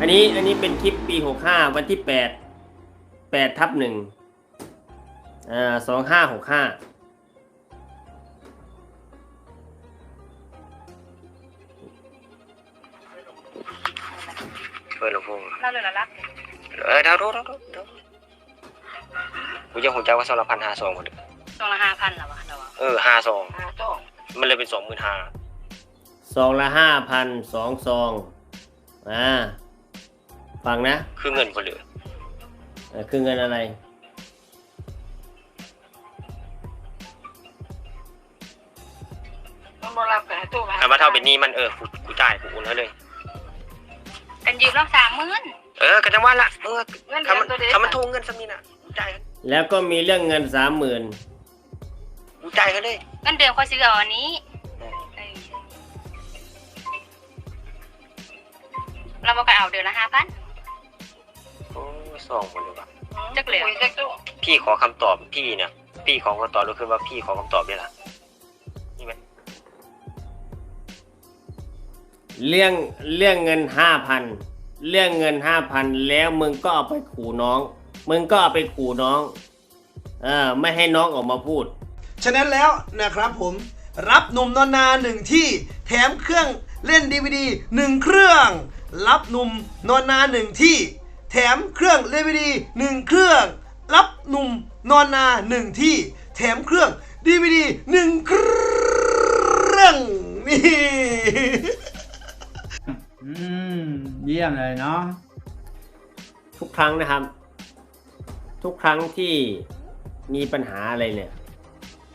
อันนี้อันนี้เป็นคลิปปีหกห้าวันที่แปดแปดทับหนึ่งอ่าสองห้าหกห้าเปิดลำโพงเราเลยละรักเออเดาดูเดาดูเดากูยังหัวใจว่าสองละพันห้าสองคนเดียวสองละห้าพันละวะเราอะเออห้าสองห้าจ้องมันเลยเป็นสองหมื่นห้าซองละห้าพันสองซองอ่า ฟังนะคือเงินคนเหลือเอ่อคือเงินอะไร มันบรับกันตู้ถ้ามาเท่าเป็นหนี้มันเออกูกูจ่ายกูโอนให้เลย กันยืมเราสามหมื่นเออกันจังว่าละเออเงินเดืถ้าอมันนตัวเดียวถ้ามันทวงเงินสักนิดน่ะกูจ่ายแล้วก็มีเรื่องเงินสามหมื่นกูจ่ายเขาเลยเงินเดือนคอยซื้อเอาอันนี้เออเราบอกกันเอาเดือนละห้าพัน โอ้ยสองคนเลยว่ะจักเหลือจักตู้พี่ขอคำตอบพี่เนี่ย พี่ขอคำตอบก็คือว่าพี่ขอคำตอบได้ละนี่ไหมเรื่องเรื่องเงินห้าพันเรื่องเงินห้าพันแล้วมึงก็เอาไปขู่น้อง มึงก็เอาไปขู่น้อง เออไม่ให้น้องออกมาพูด ฉะนั้นแล้วนะครับผมรับหนุ่มนอนนาหนึ่งที่แถมเครื่องเล่น DVD หนึ่งเครื่อง รับหนุ่มนอนนาหนึ่งที่ แถมเครื่องเล่น DVD หนึ่งเครื่อง รับหนุ่มนอนนาหนึ่งที่ แถมเครื่อง DVD หนึ่งเครื่องนี่อืมเยี่ยมเลยเนาะทุกครั้งนะครับ ทุกครั้งที่มีปัญหาอะไรเนี่ย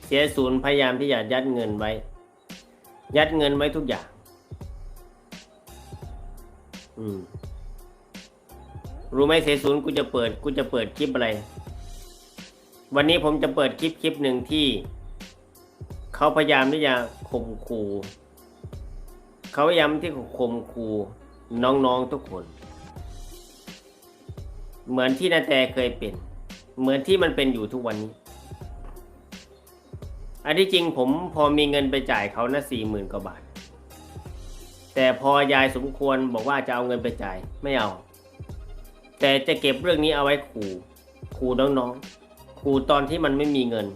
เสียศูนย์พยายามที่จะยัดเงินไว้ ยัดเงินไว้ทุกอย่าง อืม รู้ไหมเสียศูนย์กูจะเปิดกูจะเปิดคลิปอะไร วันนี้ผมจะเปิดคลิปคลิปหนึ่งที่ เขาพยายามที่จะข่มขู่เขาพยายามที่จะข่มขู่น้องๆทุกคน เหมือนที่นาแตเคยเป็น เหมือนที่มันเป็นอยู่ทุกวันนี้ อันที่จริงผมพอมีเงินไปจ่ายเขานะสี่หมื่นกว่าบาท แต่พอยายสมควรบอกว่าจะเอาเงินไปจ่ายไม่เอา แต่จะเก็บเรื่องนี้เอาไว้ขู่ขู่น้องๆขู่ตอนที่มันไม่มีเงิน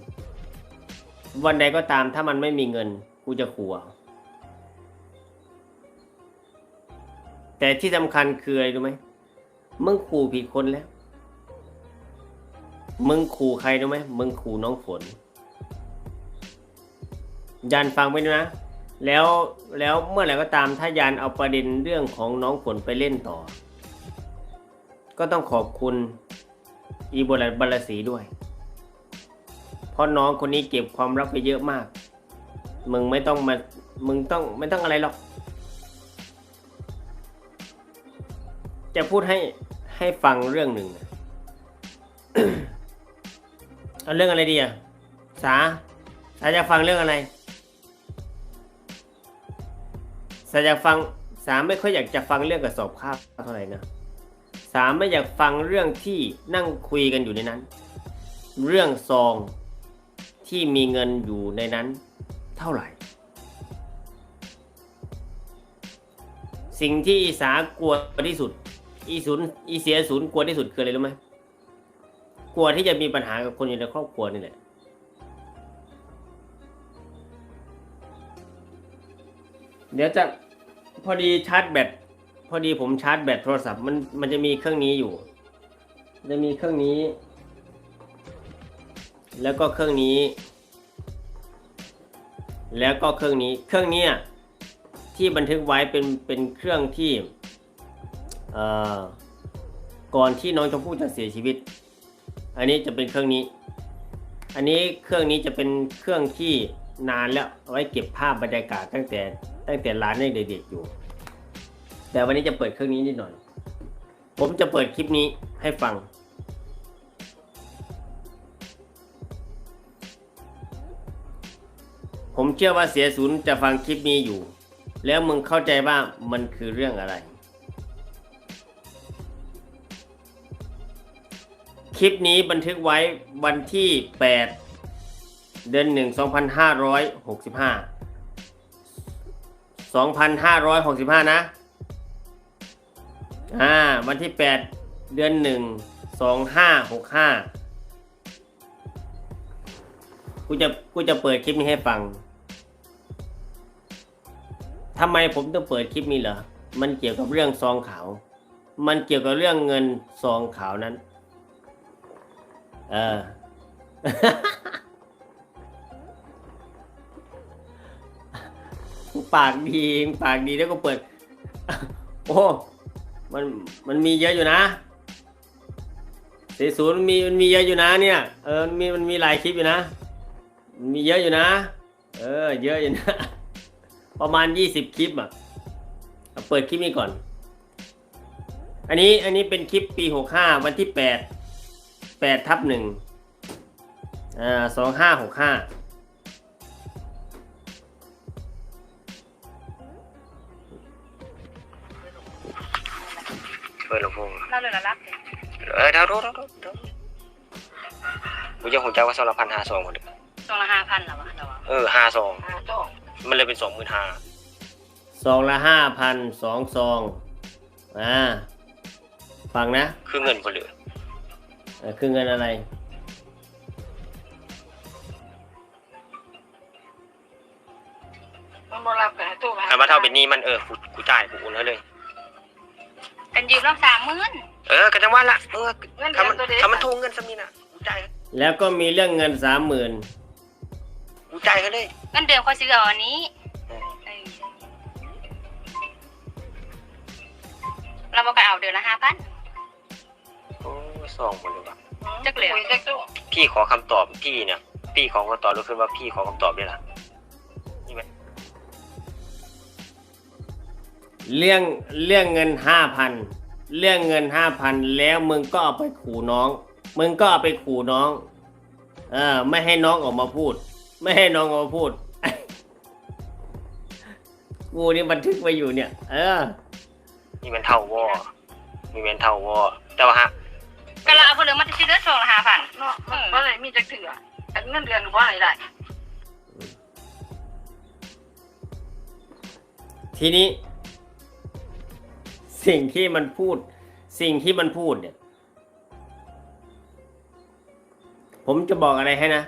วันใดก็ตามถ้ามันไม่มีเงินกูจะขู่แต่ที่สำคัญคืออะไรรู้ไหมมึงขู่ผิดคนแล้ว มึงขู่ใครรู้ไหมมึงขู่น้องฝน ยันฟังไว้ด้วยนะ แล้วแล้วเมื่อไหร่ก็ตามถ้ายันเอาประเด็นเรื่องของน้องฝนไปเล่นต่อ ก็ต้องขอบคุณอีโบรัสบาลสีด้วย เพราะน้องคนนี้เก็บความลับไปเยอะมาก มึงไม่ต้องมา มึงต้องไม่ต้องอะไรหรอก จะพูดให้ให้ฟังเรื่องหนึ่งเอาเรื่องอะไรดีอะ สา สาจะฟังเรื่องอะไร สาอยากฟัง สาไม่ค่อยอยากจะฟังเรื่องกระสอบข้าวเท่าไหร่นะ สาไม่อยากฟังเรื่องที่นั่งคุยกันอยู่ในนั้น เรื่องซองที่มีเงินอยู่ในนั้นเท่าไหร่ สิ่งที่อีสากลัวที่สุด อีศูนย์อีเสียศูนย์กลัวที่สุดคืออะไรรู้ไหมกลัวที่จะมีปัญหากับคนอยู่ในครอบครัวนี่แหละเดี๋ยวจะพอดีชาร์จแบต อดีผมชาร์จแบตโทรศัพท์มันมันจะมีเครื่องนี้อยู่ จะมีเครื่องนี้ แล้วก็เครื่องนี้ แล้วก็เครื่องนี้ เครื่องนี้ที่บันทึกไว้เป็นเป็นเครื่องที่เอ่อก่อนที่น้องชมพู่จะเสียชีวิต อันนี้จะเป็นเครื่องนี้ อันนี้เครื่องนี้จะเป็นเครื่องที่นานแล้วไว้เก็บภาพบรรยากาศตั้งแต่ตั้งแต่ร้านยังเด็กๆอยู่ แต่วันนี้จะเปิดเครื่องนี้นิดหน่อย ผมจะเปิดคลิปนี้ให้ฟัง ผมเชื่อว่าเสียศูนย์จะฟังคลิปนี้อยู่ แล้วมึงเข้าใจว่ามันคือเรื่องอะไร คลิปนี้บันทึกไว้วันที่ 8 เดือน 1 2565 2565 นะ อ่าวันที่แปดเดือนหนึ่งสองห้าหกห้ากูจะกูจะเปิดคลิปนี้ให้ฟังทำไมผมต้องเปิดคลิปนี้เหรอมันเกี่ยวกับเรื่องซองขาว มันเกี่ยวกับเรื่องเงินซองขาวนั้น เออ ปากดีปากดีแล้วก็เปิด โอ้ มันมันมีเยอะอยู่นะสี่ศูนย์มันมีมันมีเยอะอยู่นะเนี่ย เออมันมีมันมีหลายคลิปอยู่นะมันมีเยอะอยู่นะ เออ เยอะอยู่นะ ประมาณยี่สิบคลิปอะเปิดคลิปนี้ก่อน อันนี้อันนี้เป็นคลิปปีหกห้าวันที่แปดแปดทับหนึ่งอ่าสองห้าหกห้า เราเลยละรับเออเดาวรู้รู้รู้รู้กูยังหัวใจว่าสองละพันห้าสองคนเดียวสองละห้าพันแล้ววะเราอะเออห้าสอง ห้าสองมันเลยเป็นสองหมื่นห้าซองละห้าพันสองซองอ่าฟังนะคือเงินคนเหลือเออคือเงินอะไร มันบรับกันตู้ถ้ามาเท่าเป็นหนี้มันเออกูกูจ่ายกูโอนให้เลย กันยืมเราสามหมื่นเออก็จังว่าละเออเงินเดืถ้าอนมันตัวเดียวถ้ามันทวงเงินสมิน่ะกูจ่ายแล้วก็มีเรื่องเงินสามหมื่นกูจ่ายเขาเลยเงินเดือนคอยซื้อเอาอันนี้เออเออเราบอกกันเอาเดือนละห้าพันโอ้ยสองหมดเลยว่ะจักเหลือจักตู้พี่ขอคำตอบพี่เนี่ย พี่ขอคำตอบรู้ขึ้นว่าพี่ขอคำตอบได้ละ เรื่องเรื่องเงินห้าพันเรื่องเงินห้าพันแล้วมึงก็เอาไปขู่น้อง มึงก็เอาไปขู่น้อง เออ ไม่ให้น้องออกมาพูด ไม่ให้น้องออกมาพูดกูนี่บันทึกไว้อยู่เนี่ย เออนี่มันเท่าวอมีเป็นเท่าวอแต่ว่าฮะก็เราเอาคนเหลือมาซื้อเดือนสองละห้าพันเนาะมันบ่ได้มีจักเถื่อแต่เงินเดือนก็บ่ให้ได้ทีนี้ สิ่งที่มันพูด สิ่งที่มันพูดเนี่ย ผมจะบอกอะไรให้นะ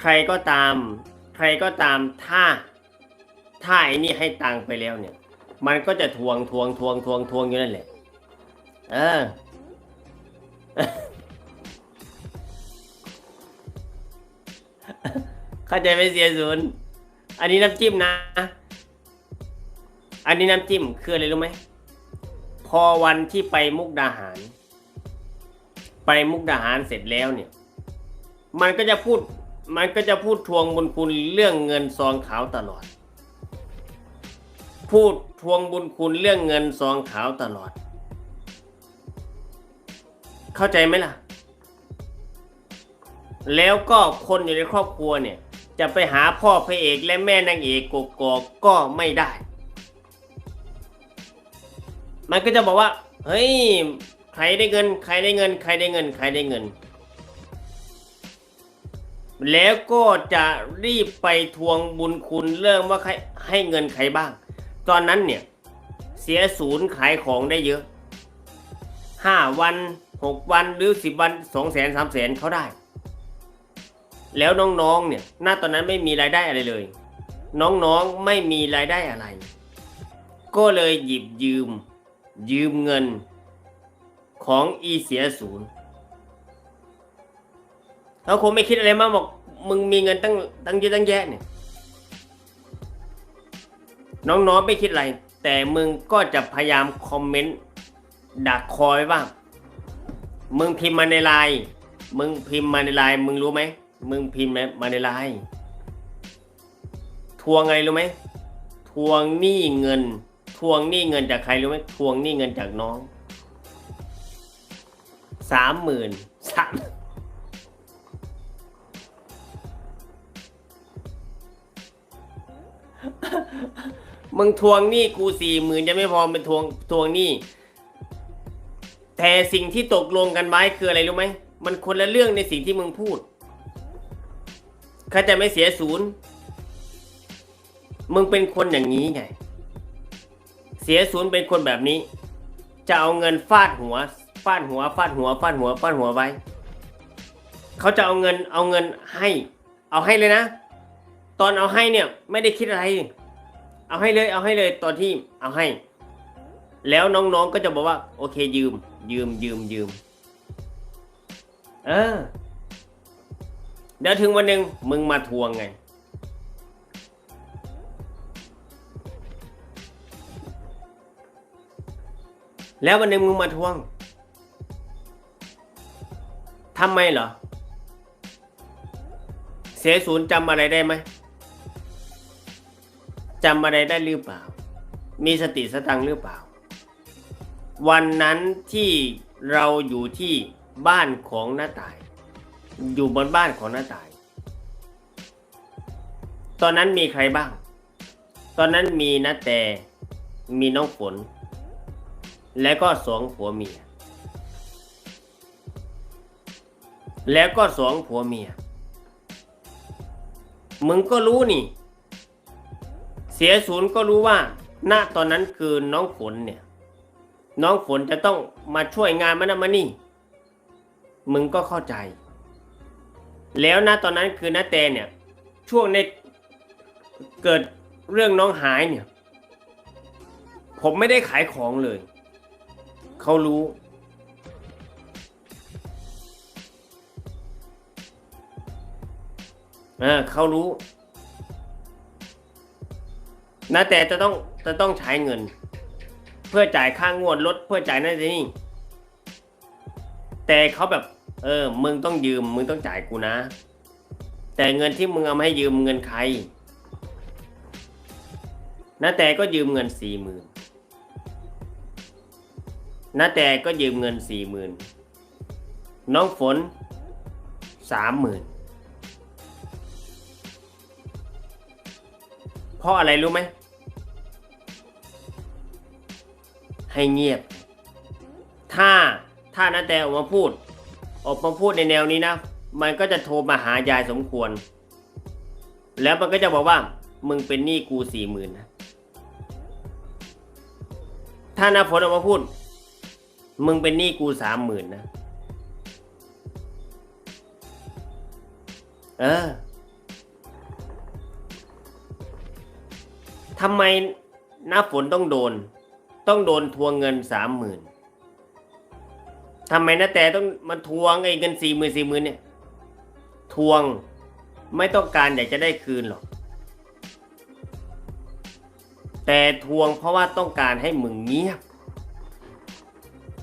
ใครก็ตาม ใครก็ตามถ้าถ้าไอ้นี่ให้ตังไปแล้วเนี่ย มันก็จะทวงทวงทวงทวงทวงอยู่นั่นแหละ เออ เข้าใจไหมเสียศูนย์อันนี้น้ำจิ้มนะ อันนี้น้ำจิ้มคืออะไรรู้ไหม พอวันที่ไปมุกดาหาร ไปมุกดาหารเสร็จแล้วเนี่ย มันก็จะพูด มันก็จะพูดทวงบุญคุณเรื่องเงินซองขาวตลอด พูดทวงบุญคุณเรื่องเงินซองขาวตลอด เข้าใจไหมล่ะ แล้วก็คนอยู่ในครอบครัวเนี่ย จะไปหาพ่อพระเอกและแม่นางเอกกกอกก็ไม่ได้ มันก็จะบอกว่า เฮ้ย ใครได้เงิน ใครได้เงิน ใครได้เงิน ใครได้เงิน แล้วก็จะรีบไปทวงบุญคุณเรื่องว่าใครให้เงินใครบ้าง ตอนนั้นเนี่ย เสียศูนย์ขายของได้เยอะห้าวันหกวันหรือสิบวันสองแสนสามแสนเขาได้ แล้วน้องๆเนี่ยหน้าตอนนั้นไม่มีรายได้อะไรเลย น้องๆไม่มีรายได้อะไร ก็เลยหยิบยืม ยืมเงินของอีเสียศูนย์เขาคงไม่คิดอะไรมากบอกมึงมีเงินตั้งตั้งเยอะตั้งแยะเนี่ย น้องๆไม่คิดอะไร แต่มึงก็จะพยายามคอมเมนต์ดักคอยว่ามึงพิมพ์มาในไลน์มึงพิมพ์มาในไลน์มึงรู้ไหมมึงพิมพ์มาในไลน์ทวงไงรู้ไหมทวงหนี้เงิน ทวงหนี้เงินจากใครรู้ไหมทวงหนี้เงินจากน้องสามหมื่นสามมึงทวงหนี้กูสี่หมื่นยังไม่พอเป็นทวงทวงหนี้แต่สิ่งที่ตกลงกันไว้คืออะไรรู้ไหมมันคนละเรื่องในสิ่งที่มึงพูดเขาจะไม่เสียศูนย์ มึงเป็นคนอย่างนี้ไง สียศูนย์เป็นคนแบบนี้ จะเอาเงินฟาดหัว ฟาดหัว ฟาดหัว ฟาดหัว ฟาดหัวไว้ เขาจะเอาเงิน เอาเงินให้ เอาให้เลยนะ ตอนเอาให้เนี่ยไม่ได้คิดอะไร เอาให้เลย เอาให้เลย ตอนที่เอาให้ แล้วน้องๆก็จะบอกว่า โอเคยืม ยืม ยืม ยืม เออ เดี๋ยวถึงวันหนึ่งมึงมาทวงไง แล้ววันหนึ่งมึงมาทวงทำไมเหรอ เสียศูนย์จำอะไรได้ไหมจำอะไรได้หรือเปล่า มีสติสตังหรือเปล่า วันนั้นที่เราอยู่ที่บ้านของน้าตาย อยู่บนบ้านของน้าตาย ตอนนั้นมีใครบ้าง ตอนนั้นมีน้าแต่มีน้องฝน แล้วก็สองผัวเมีย แล้วก็สองผัวเมีย มึงก็รู้นี่ เสียศูนย์ก็รู้ว่าณตอนนั้นคือน้องฝนเนี่ย น้องฝนจะต้องมาช่วยงานมันนะมานี่ มึงก็เข้าใจ แล้วณตอนนั้นคือณแตเนี่ย ช่วงในเกิดเรื่องน้องหายเนี่ย ผมไม่ได้ขายของเลย เขารู้เออเขารู้ นะแต่จะต้องจะต้องใช้เงิน เพื่อจ่ายค่างวดรถเพื่อจ่ายนั่นนี่ แต่เขาแบบ เออ มึงต้องยืม มึงต้องจ่ายกูนะ แต่เงินที่มึงเอามาให้ยืมเงินใครนะแต่ก็ยืมเงินสี่หมื่น นะแต่ก็ยืมเงินสี่หมื่นน้องฝนสามหมื่นเพราะอะไรรู้ไหม ให้เงียบ ถ้าถ้านาแต่ออกมาพูด ออกมาพูดในแนวนี้นะ มันก็จะโทรมาหายายสมควร แล้วมันก็จะบอกว่า มึงเป็นหนี้กูสี่หมื่นนะถ้านาฝนออกมาพูด มึงเป็นหนี้กูสามหมื่นนะ เออทำไมน้าฝนต้องโดน ต้องโดนทวงเงินสามหมื่นทำไมน้าแต่ต้องมาทวงไอ้เงินสี่หมื่นสี่หมื่นเนี่ย ทวงไม่ต้องการอยากจะได้คืนหรอก แต่ทวงเพราะว่าต้องการให้มึงเงียบ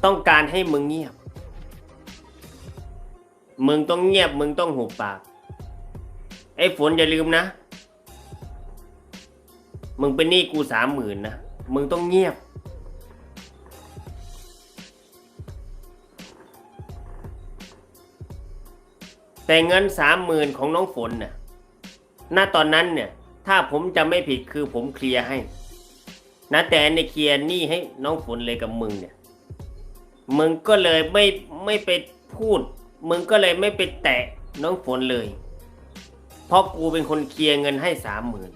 ต้องการให้มึงเงียบ มึงต้องเงียบ มึงต้องหุบปาก ไอ้ฝนอย่าลืมนะ มึงเป็นหนี้กูสามหมื่นนะ มึงต้องเงียบ แต่เงินสามหมื่นของน้องฝนน่ะณตอนนั้นเนี่ย ถ้าผมจะไม่ผิดคือผมเคลียร์ให้นะแต่ในเคลียร์หนี้ให้น้องฝนเลยกับมึงเนี่ย มึงก็เลยไม่ไม่ไปพูด มึงก็เลยไม่ไปแตะน้องฝนเลย เพราะกูเป็นคนเคลียร์เงินให้สามหมื่น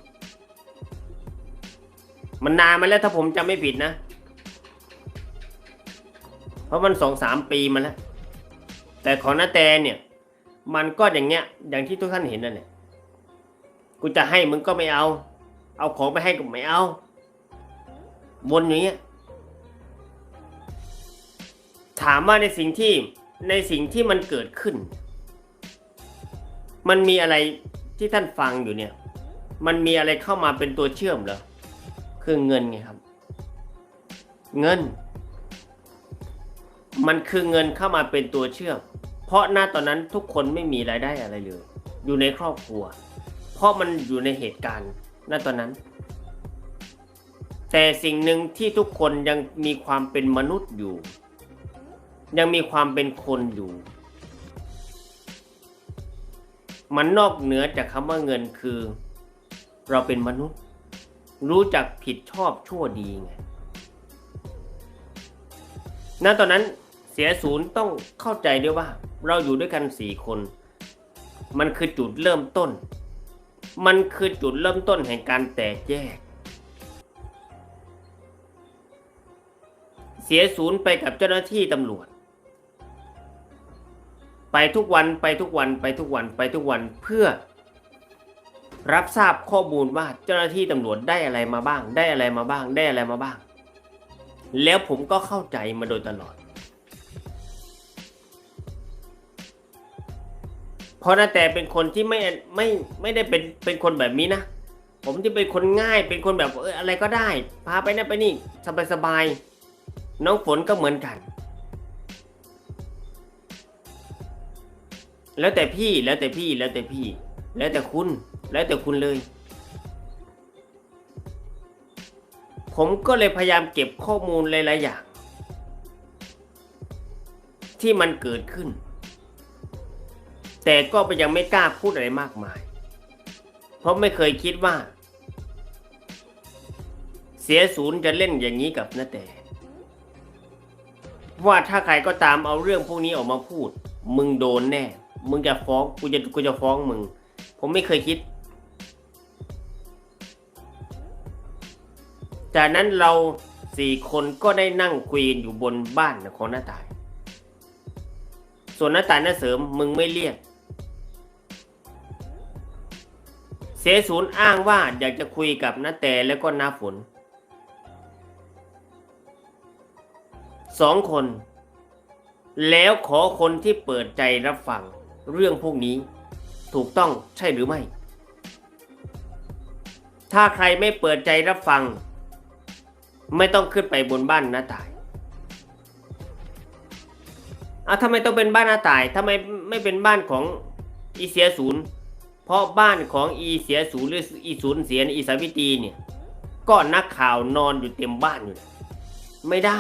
มันนานมาแล้วถ้าผมจำไม่ผิดนะ เพราะมันสองสามปีมาแล้ว แต่ของนาแตเนี่ย มันก็อย่างเงี้ย อย่างที่ทุกท่านเห็นนั่นแหละกูจะให้มึงก็ไม่เอา เอาของไปให้ก็ไม่เอา วนอย่างเงี้ย ถามว่าในสิ่งที่ในสิ่งที่มันเกิดขึ้น มันมีอะไรที่ท่านฟังอยู่เนี่ย มันมีอะไรเข้ามาเป็นตัวเชื่อมเหรอคือเงินไงครับ เงิน มันคือเงินเข้ามาเป็นตัวเชื่อม เพราะหน้าตอนนั้นทุกคนไม่มีรายได้อะไรเลย อยู่ในครอบครัว เพราะมันอยู่ในเหตุการณ์ณตอนนั้น แต่สิ่งหนึ่งที่ทุกคนยังมีความเป็นมนุษย์อยู่ ยังมีความเป็นคนอยู่ มันนอกเหนือจากคำว่าเงินคือ เราเป็นมนุษย์ รู้จักผิดชอบชั่วดีไงณตอนนั้นเสียศูนย์ต้องเข้าใจด้วยว่า เราอยู่ด้วยกันสี่คน มันคือจุดเริ่มต้น มันคือจุดเริ่มต้นแห่งการแตกแยก เสียศูนย์ไปกับเจ้าหน้าที่ตำรวจ ไปทุกวันไปทุกวันไปทุกวันไปทุกวันเพื่อ รับทราบข้อมูลว่าเจ้าหน้าที่ตำรวจได้อะไรมาบ้าง ได้อะไรมาบ้างได้อะไรมาบ้าง แล้วผมก็เข้าใจมาโดยตลอดเพราะนาแต่เป็นคนที่ไม่ไม่ไม่ได้เป็นเป็นคนแบบนี้นะ ผมที่เป็นคนง่ายเป็นคนแบบเอออะไรก็ได้ พาไปนั่นไปนี่สบายสบายๆน้องฝนก็เหมือนกัน แล้วแต่พี่แล้วแต่พี่แล้วแต่พี่ แล้วแต่คุณ แล้วแต่คุณเลย ผมก็เลยพยายามเก็บข้อมูลหลายๆอย่าง ที่มันเกิดขึ้น แต่ก็ยังไม่กล้าพูดอะไรมากมาย เพราะไม่เคยคิดว่า เสียศูนย์จะเล่นอย่างนี้กับนาแต่ว่าถ้าใครก็ตามเอาเรื่องพวกนี้ออกมาพูด มึงโดนแน่ มึงจะฟ้องกูจะกูจะฟ้องมึง ผมไม่เคยคิด จากนั้นเราสี่คนก็ได้นั่งคุยนอยู่บนบ้านของน้าตาย ส่วนน้าตายน้าเสริมมึงไม่เรียก เสศูนย์อ้างว่าอยากจะคุยกับน้าแต่แล้วก็น้าฝนสองคน แล้วขอคนที่เปิดใจรับฟัง เรื่องพวกนี้ ถูกต้องใช่หรือไม่ ถ้าใครไม่เปิดใจรับฟัง ไม่ต้องขึ้นไปบนบ้านน้าตายอะทำไมต้องเป็นบ้านน้าตายทำไมไม่เป็นบ้านของอีเสียศูนย์เพราะบ้านของอีเสียศูนย์หรืออีศูนย์เสียอีสาวิตรีเนี่ยก็นักข่าวนอนอยู่เต็มบ้านอยู่ ไม่ได้